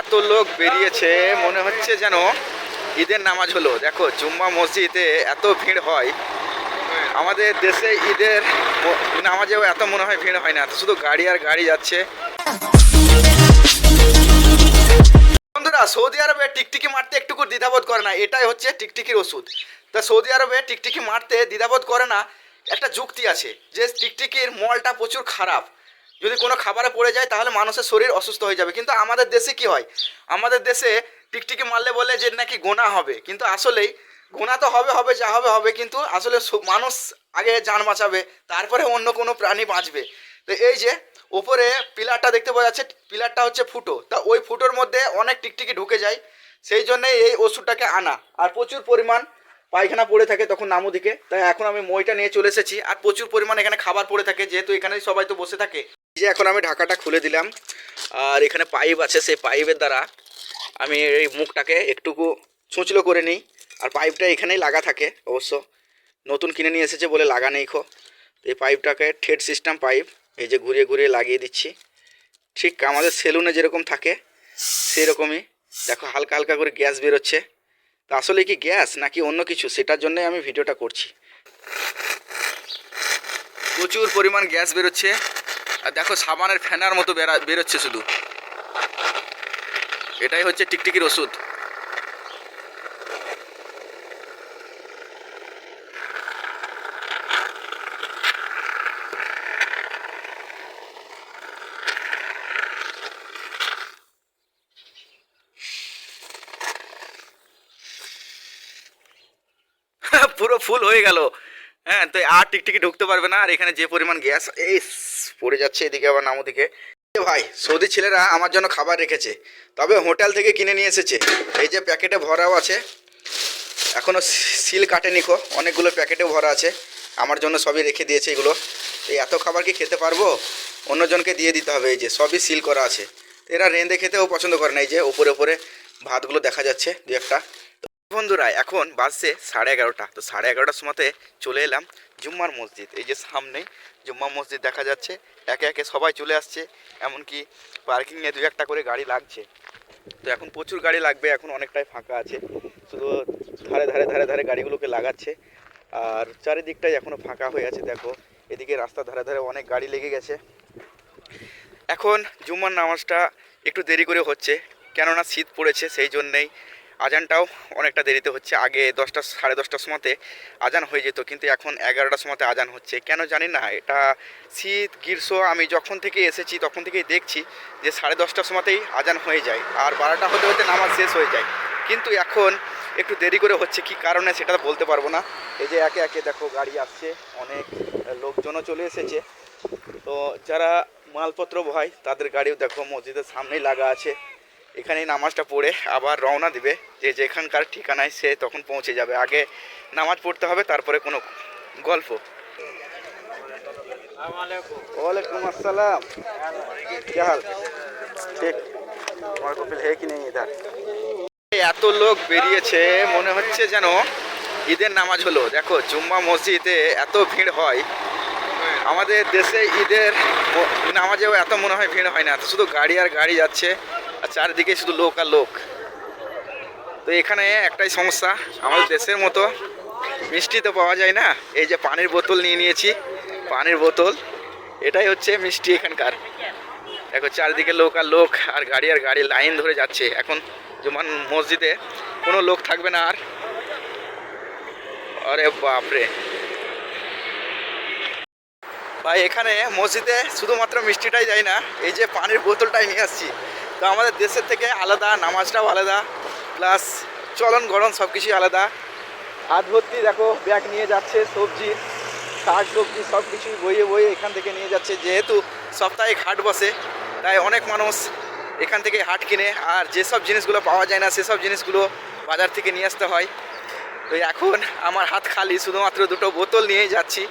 এত লোক বেরিয়েছে, মনে হচ্ছে যেন ঈদের নামাজ হলো। দেখো, জুম্মা মসজিদে এত ভিড় হয়। আমাদের দেশে ঈদের নামাজেও এত মনে হয় ভিড় হয় না। শুধু গাড়ি আর গাড়ি যাচ্ছে। বন্ধুরা, সৌদি আরবে টিকটিকি মারতে একটুকু দ্বিধাবোধ করে না। এটাই হচ্ছে টিকটিকির ওষুধ। তা সৌদি আরবে টিকটিকি মারতে দ্বিধাবোধ করে না, একটা যুক্তি আছে যে টিকটিকির মলটা প্রচুর খারাপ। যদি কোনো খাবারে পড়ে যায়, তাহলে মানুষের শরীর অসুস্থ হয়ে যাবে। কিন্তু আমাদের দেশে কি হয়? আমাদের দেশে টিকটিকি মারলে বলে যে নাকি গোনা হবে। কিন্তু আসলেই গোনা তো হবে হবে, যা হবে হবে, কিন্তু আসলে মানুষ আগে যান বাঁচাবে, তারপরে অন্য কোনো প্রাণী বাঁচবে। তো এই যে ওপরে পিলারটা দেখতে পাওয়া যাচ্ছে, পিলারটা হচ্ছে ফুটো। তা ওই ফুটোর মধ্যে অনেক টিকটিকি ঢুকে যায়, সেই জন্যে এই ওষুধটাকে আনা। আর প্রচুর পরিমাণ পায়খানা পড়ে থাকে তখন নামু দিকে তাই এখন আমি মইটা নিয়ে চলে এসেছি। আর প্রচুর পরিমাণ এখানে খাবার পড়ে থাকে, যেহেতু এখানে সবাই তো বসে থাকে। যে এখন আমি ঢাকাটা খুলে দিলাম। আর এখানে পাইপ আছে, সেই পাইপের দ্বারা আমি এই মুখটাকে একটুকু ছুঁচলো করে নিই। আর পাইপটা এখানেই লাগা থাকে অবশ্য। নতুন কিনে নিয়ে এসেছে বলে লাগা নেই খো। এই পাইপটাকে ঠেড সিস্টেম পাইপ, এই যে ঘুরিয়ে ঘুরিয়ে লাগিয়ে দিচ্ছি। ঠিক আমাদের সেলুনে যেরকম থাকে সেই রকমই দেখো হালকা হালকা করে গ্যাস বেরোচ্ছে। তা আসলে কি গ্যাস নাকি অন্য কিছু? সেটার জন্যই আমি ভিডিওটা করছি। প্রচুর পরিমাণ গ্যাস বেরোচ্ছে। আর দেখো সাবানের ফেনার মতো বেরা বেরোচ্ছে শুধু। এটাই হচ্ছে টিকটিকির ওষুধ। পুরো ফুল হয়ে গেল। হ্যাঁ তো আর টিকটিকি ঢুকতে পারবে না, আর এখানে যে পরিমাণ গ্যাস এই পড়ে যাচ্ছে এদিকে আবার নামো দিকে। ভাই, সৌদি ছেলেরা আমার জন্য খাবার রেখেছে, তবে হোটেল থেকে কিনে নিয়ে এসেছে। এই যে প্যাকেটে ভরাও আছে এখনও সিল কাটেনি কো অনেকগুলো প্যাকেটে ভরা আছে, আমার জন্য সবই রেখে দিয়েছে এগুলো। এই এত খাবার কি খেতে পারব? অন্যজনকে দিয়ে দিতে হবে, এই যে সবই সিল করা আছে। এরা রেঁধে খেতেও পছন্দ করে না, এই যে উপরে উপরে ভাতগুলো দেখা যাচ্ছে দু একটা। বন্ধুরা, এখন বাজছে সাড়ে এগারোটা। তো সাড়ে এগারোটার সময়তে চলে এলাম জুম্মার মসজিদ। এই যে সামনেই জুম্মা মসজিদ দেখা যাচ্ছে। একে একে সবাই চলে আসছে, এমনকি পার্কিংয়ে দু একটা করে গাড়ি লাগছে। তো এখন প্রচুর গাড়ি লাগবে, এখন অনেকটাই ফাঁকা আছে। শুধু ধারে ধারে ধারে ধারে গাড়িগুলোকে লাগাচ্ছে। আর চারিদিকটাই এখনও ফাঁকা হয়ে আছে, দেখো। এদিকে রাস্তা ধারে ধারে অনেক গাড়ি লেগে গেছে। এখন জুম্মার নামাজটা একটু দেরি করে হচ্ছে। কেননা শীত পড়েছে, সেই জন্যেই আজানটাও অনেকটা দেরিতে হচ্ছে। আগে দশটা, সাড়ে দশটার সময়তে আজান হয়ে যেত, কিন্তু এখন এগারোটার সময়তে আজান হচ্ছে। কেন জানি না, এটা শীত, গ্রীষ্ম, আমি যখন থেকে এসেছি, তখন থেকেই দেখছি যে সাড়ে দশটার সময়তেই আজান হয়ে যায়, আর বারোটা হতে হতে নামাজ শেষ হয়ে যায়। কিন্তু এখন একটু দেরি করে হচ্ছে, কি কারণে সেটা বলতে পারব না। এই যে একে একে দেখো, গাড়ি আসছে, অনেক লোকজনও চলে এসেছে। তো যারা মালপত্র বহায় তাদের গাড়িও দেখো, মসজিদের সামনেই লাগা আছে। এখানে নামাজটা পড়ে আবার রওনা দিবে। যে যেখানকার ঠিকানায় সে তখন পৌঁছে যাবে। আগে নামাজ পড়তে হবে তারপরে কোনো গল্প। ওয়ালাইকুম আসসালাম। ঠিক। আমার কপিল হে কি নেই এত লোক বেরিয়েছে মনে হচ্ছে যেন ঈদের নামাজ হলো। দেখো জুম্মা মসজিদে এত ভিড় হয়। আমাদের দেশে ঈদের নামাজেও এত মনে হয় ভিড় হয় না। শুধু গাড়ি আর গাড়ি যাচ্ছে। আর চারিদিকে শুধু লোক আর লোক। তো এখানে একটাই সমস্যা, আমাদের দেশের মতো মিষ্টি তো পাওয়া যায় না। এই যে পানির বোতল নিয়ে নিয়েছি, পানির বোতল, এটাই হচ্ছে মিষ্টি এখানকার। দেখো, চারিদিকে লোক আর লোক, আর গাড়ি আর গাড়ি, লাইন ধরে যাচ্ছে। এখন যেমন মসজিদে কোনো লোক থাকবে না আর। আরে বাপরে। ভাই, এখানে মসজিদে শুধুমাত্র মিষ্টিটাই যায় না, এই যে পানির বোতলটাই নিয়ে আসছি। তো আমাদের দেশের থেকে আলাদা, নামাজটাও আলাদা প্লাস চলন গরম সব কিছুই আলাদা। হাত ভর্তি, দেখো, ব্যাগ নিয়ে যাচ্ছে, সবজি, শাক, সবজি সব কিছুই বইয়ে বইয়ে এখান থেকে নিয়ে যাচ্ছে। যেহেতু সাপ্তাহিক হাট বসে, তাই অনেক মানুষ এখান থেকে হাট কিনে, আর যেসব জিনিসগুলো পাওয়া যায় না, সেসব জিনিসগুলো বাজার থেকে নিয়ে আসতে হয়। তো এখন আমার হাত খালি, শুধুমাত্র দুটো বোতল নিয়েই যাচ্ছি।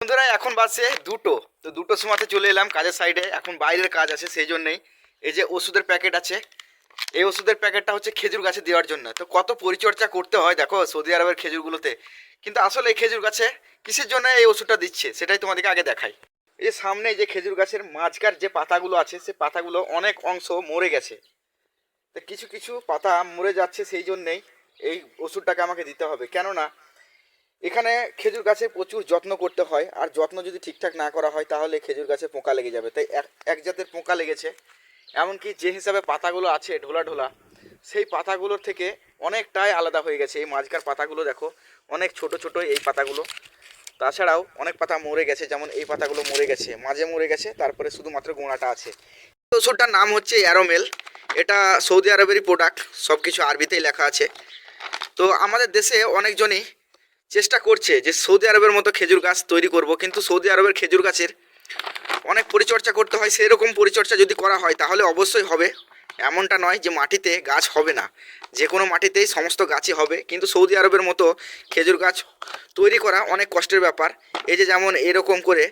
বন্ধুরা, এখন বাসে দুটো। তো দুটো সময়তে চলে এলাম কাজের সাইডে এখন বাইরের কাজ আছে, সেই জন্যেই। এই যে ওষুধের প্যাকেট আছে, এই ওষুধের প্যাকেটটা হচ্ছে খেজুর গাছে দেওয়ার জন্য। তো কত পরিচর্যা করতে হয় দেখো সৌদি আরবের খেজুরগুলোতে। কিন্তু আসলে এই খেজুর গাছে কিসের জন্য এই ওষুধটা দিচ্ছে, সেটাই তোমাদেরকে আগে দেখাই। এই সামনে যে খেজুর গাছের মাঝকার যে পাতাগুলো আছে, সে পাতাগুলো অনেক অংশ মরে গেছে। তো কিছু কিছু পাতা মরে যাচ্ছে সেই জন্যেই এই ওষুধটাকে আমাকে দিতে হবে। কেননা এখানে খেজুর গাছে প্রচুর যত্ন করতে হয়, আর যত্ন যদি ঠিকঠাক না করা হয় তাহলে খেজুর গাছে পোকা লেগে যাবে। তাই এক জাতের পোকা লেগেছে। এমনকি যে হিসাবে পাতাগুলো আছে ঢোলা ঢোলা, সেই পাতাগুলোর থেকে অনেকটাই আলাদা হয়ে গেছে। এই মাঝকার পাতাগুলো দেখো, অনেক ছোট ছোট এই পাতাগুলো। তাছাড়াও অনেক পাতা মরে গেছে, যেমন এই পাতাগুলো মরে গেছে, মাঝে মরে গেছে, তারপরে শুধুমাত্র গোড়াটা আছে। ওষুধটার নাম হচ্ছে অ্যারোমেল এটা সৌদি আরবেরই প্রোডাক্ট সব কিছু আরবিতেই লেখা আছে। তো আমাদের দেশে অনেকজনই চেষ্টা করছে যে সৌদি আরবের মতো খেজুর গাছ তৈরি করব, কিন্তু সৌদি আরবের খেজুর গাছের অনেক পরিচর্যা করতে হয় সেই রকম পরিচর্যা যদি করা হয়, তাহলে অবশ্যই হবে। এমনটা নয় যে মাটিতে গাছ হবে না। যে কোনো মাটিতেই সমস্ত গাছই হবে। কিন্তু সৌদি আরবের মতো খেজুর গাছ তৈরি করা অনেক কষ্টের ব্যাপার। এই যে যেমন এরকম করে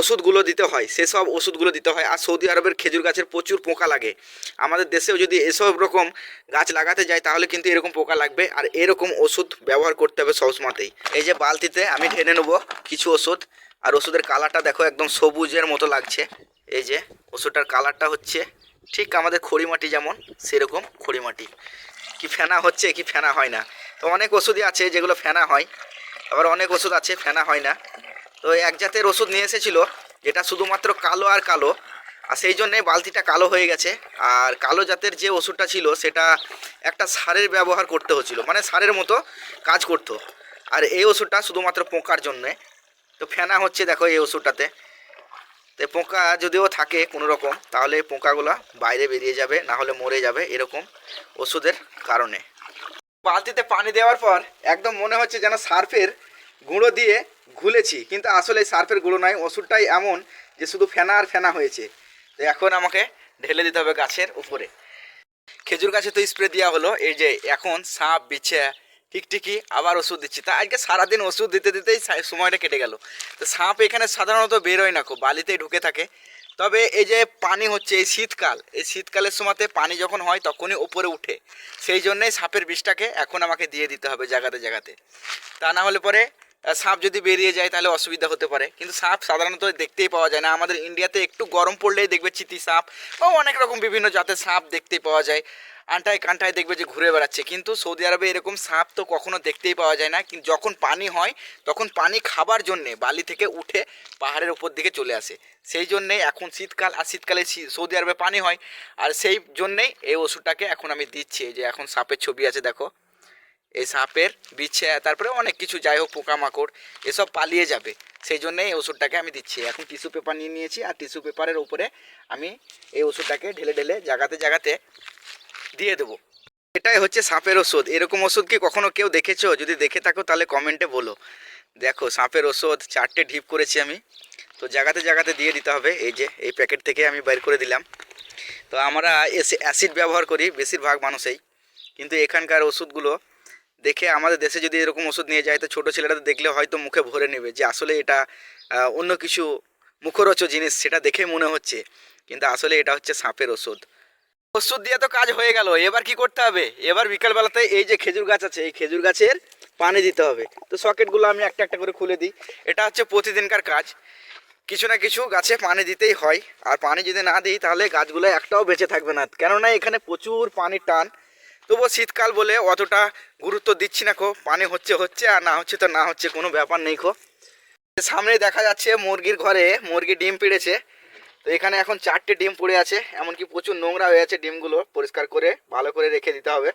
ওষুধগুলো দিতে হয়, সেসব ওষুধগুলো দিতে হয়। আর সৌদি আরবের খেজুর গাছের প্রচুর পোকা লাগে। আমাদের দেশেও যদি এসব রকম গাছ লাগাতে যায়, তাহলে কিন্তু এরকম পোকা লাগবে। আর এরকম ওষুধ ব্যবহার করতে হবে সবসময়তেই এই যে বালতিতে আমি ঢেলে নেব কিছু ওষুধ। আর ওষুধের কালারটা দেখো একদম সবুজের মতো লাগছে। এই যে, ওষুধটার কালারটা হচ্ছে ঠিক আমাদের খড়িমাটি যেমন, সেরকম খড়িমাটি। কি ফেনা হচ্ছে, কি ফেনা হয় না। তো অনেক ওষুধই আছে যেগুলো ফেনা হয়। আবার অনেক ওষুধ আছে, ফেনা হয় না। তো এক জাতের ওষুধ নিয়ে এসেছিল যেটা শুধুমাত্র কালো আর কালো। আর সেই জন্যে বালতিটা কালো হয়ে গেছে। আর কালো জাতের যে ওষুধটা ছিল, সেটা একটা সারের ব্যবহার করতে হচ্ছিল। মানে সারের মতো কাজ করতো। আর এই ওষুধটা শুধুমাত্র পোকার জন্যে। তো ফেনা হচ্ছে দেখো এই ওষুধটাতে। তো পোকা যদিও থাকে কোনো রকম তাহলে পোকাগুলো বাইরে বেরিয়ে যাবে, না হলে মরে যাবে এরকম ওষুধের কারণে। বালতিতে পানি দেওয়ার পর একদম মনে হচ্ছে যেন সার্ফের গুঁড়ো দিয়ে ঘুলেছি, কিন্তু আসলে সার্ফের গুঁড়ো নয়, ওষুধটাই এমন যে শুধু ফেনা আর ফেনা হয়েছে। তো এখন আমাকে ঢেলে দিতে হবে গাছের উপরে। খেজুর গাছে তো স্প্রে দেওয়া হলো, এই যে এখন সাপ বিছে টিকটিকি, আবার ওষুধ দিচ্ছি। তা আজকে সারাদিন ওষুধ দিতে দিতেই সময়টা কেটে গেল। তো সাপ এখানে সাধারণত বেরোয় না খুব, বালিতেই ঢুকে থাকে। তবে এই যে পানি হচ্ছে, এই শীতকাল, এই শীতকালের সময়তে পানি যখন হয় তখনই ওপরে উঠে। সেই জন্যই সাপের বিষটাকে এখন আমাকে দিয়ে দিতে হবে জায়গাতে জায়গাতে তা না হলে পরে সাপ যদি বেরিয়ে যায় তাহলে অসুবিধা হতে পারে। কিন্তু সাপ সাধারণত দেখতেই পাওয়া যায় না। আমাদের ইন্ডিয়াতে একটু গরম পড়লেই দেখবে চিতি সাপ, বা অনেক রকম বিভিন্ন জাতের সাপ দেখতেই পাওয়া যায়। আন্টায় কান্টায় দেখবে যে ঘুরে বেড়াচ্ছে। কিন্তু সৌদি আরবে এরকম সাপ তো কখনো দেখতেই পাওয়া যায় না। কিন্তু যখন পানি হয়, তখন পানি খাবার জন্যে বালি থেকে উঠে পাহাড়ের উপর দিকে চলে আসে। সেই জন্যেই এখন শীতকাল, আর শীতকালে সৌদি আরবে পানি হয়। আর সেই জন্যেই এই ওষুধটাকে এখন আমি দিচ্ছি। যে এখন সাপের ছবি আছে, দেখো। এই সাপের বিচ্ছে তারপরে অনেক কিছু, যাই হোক, পোকামাকড়, এসব পালিয়ে যাবে। সেই জন্যে এই ওষুধটাকে আমি দিচ্ছি। এখন টিস্যু পেপার নিয়ে নিয়েছি, আর টিস্যু পেপারের উপরে আমি এই ওষুধটাকে ঢেলে ঢেলে জাগাতে জাগাতে দিয়ে দেবো। এটাই হচ্ছে সাপের ওষুধ। এরকম ওষুধ কি কখনো কেউ দেখেছ? যদি দেখে থাকো তাহলে কমেন্টে বলো। দেখো, সাপের ওষুধ চারটে ঢিপ করেছি আমি। তো জাগাতে জাগাতে দিয়ে দিতে হবে। এই যে, এই প্যাকেট থেকে আমি বের করে দিলাম। তো আমরা এসে, অ্যাসিড ব্যবহার করি বেশিরভাগ মানুষেই। কিন্তু এখানকার ওষুধগুলো দেখে আমাদের দেশে যদি এরকম ওষুধ নিয়ে যায়, তো ছোটো ছেলেরা দেখলে হয়তো মুখে ভরে নেবে যে আসলে এটা অন্য কিছু মুখরোচ জিনিস, সেটা দেখে মনে হচ্ছে। কিন্তু আসলে এটা হচ্ছে সাপের ওষুধ। ওষুধ দিয়ে তো কাজ হয়ে গেল, এবার কি করতে হবে? এবার বিকালবেলাতে এই যে খেজুর গাছ আছে, এই খেজুর গাছের পানি দিতে হবে। তো সকেটগুলো আমি একটা একটা করে খুলে দিই। এটা হচ্ছে প্রতিদিনকার কাজ। কিছু না কিছু গাছে পানি দিতেই হয়। আর পানি যদি না দিই, তাহলে গাছগুলো একটাও বেঁচে থাকবে না। কেননা এখানে প্রচুর পানির টান। তবুও শীতকাল বলে অতটা গুরুত্ব দিচ্ছি না কো। পানি হচ্ছে হচ্ছে, আর না হচ্ছে তো না হচ্ছে, কোনো ব্যাপার নেই খো সামনে দেখা যাচ্ছে মুরগির ঘরে, মুরগি ডিম পেড়েছে। তো এখানে এখন চারটে ডিম পড়ে আছে, এমনকি প্রচুর নোংরা হয়ে আছে ডিমগুলো। পরিষ্কার করে, ভালো করে রেখে দিতে হবে।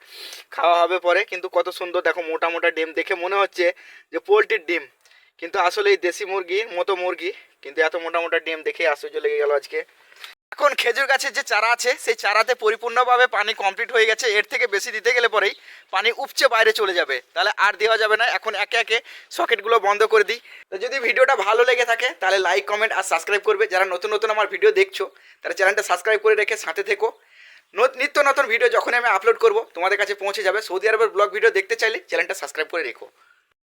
খাওয়া হবে পরে, কিন্তু কত সুন্দর, দেখো মোটা মোটা ডিম। দেখে মনে হচ্ছে যে পোলট্রির ডিম। কিন্তু আসলে এই দেশি মুরগির মতো মুরগি, কিন্তু এত মোটা মোটা ডিম দেখে আশ্চর্য লেগে গেল আজকে। এখন খেজুর গাছের যে চারা আছে, সেই চারাতে পরিপূর্ণভাবে পানি কমপ্লিট হয়ে গেছে। এর থেকে বেশি দিতে গেলে পরেই পানি উপচে বাইরে চলে যাবে। তাহলে আর দেওয়া যাবে না। এখন একে একে সকেটগুলো বন্ধ করে দিই। তো যদি ভিডিওটা ভালো লেগে থাকে, তাহলে লাইক কমেন্ট আর সাবস্ক্রাইব করবে। যারা নতুন নতুন আমার ভিডিও দেখছ, তারা চ্যানেলটা সাবস্ক্রাইব করে রেখে সাথে থেকো। নত- নিত্য নতুন ভিডিও যখন আমি আপলোড করব, তোমাদের কাছে পৌঁছে যাবে। সৌদি আরবের ব্লগ ভিডিও দেখতে চাইলে চ্যানেলটা সাবস্ক্রাইব করে রেখো।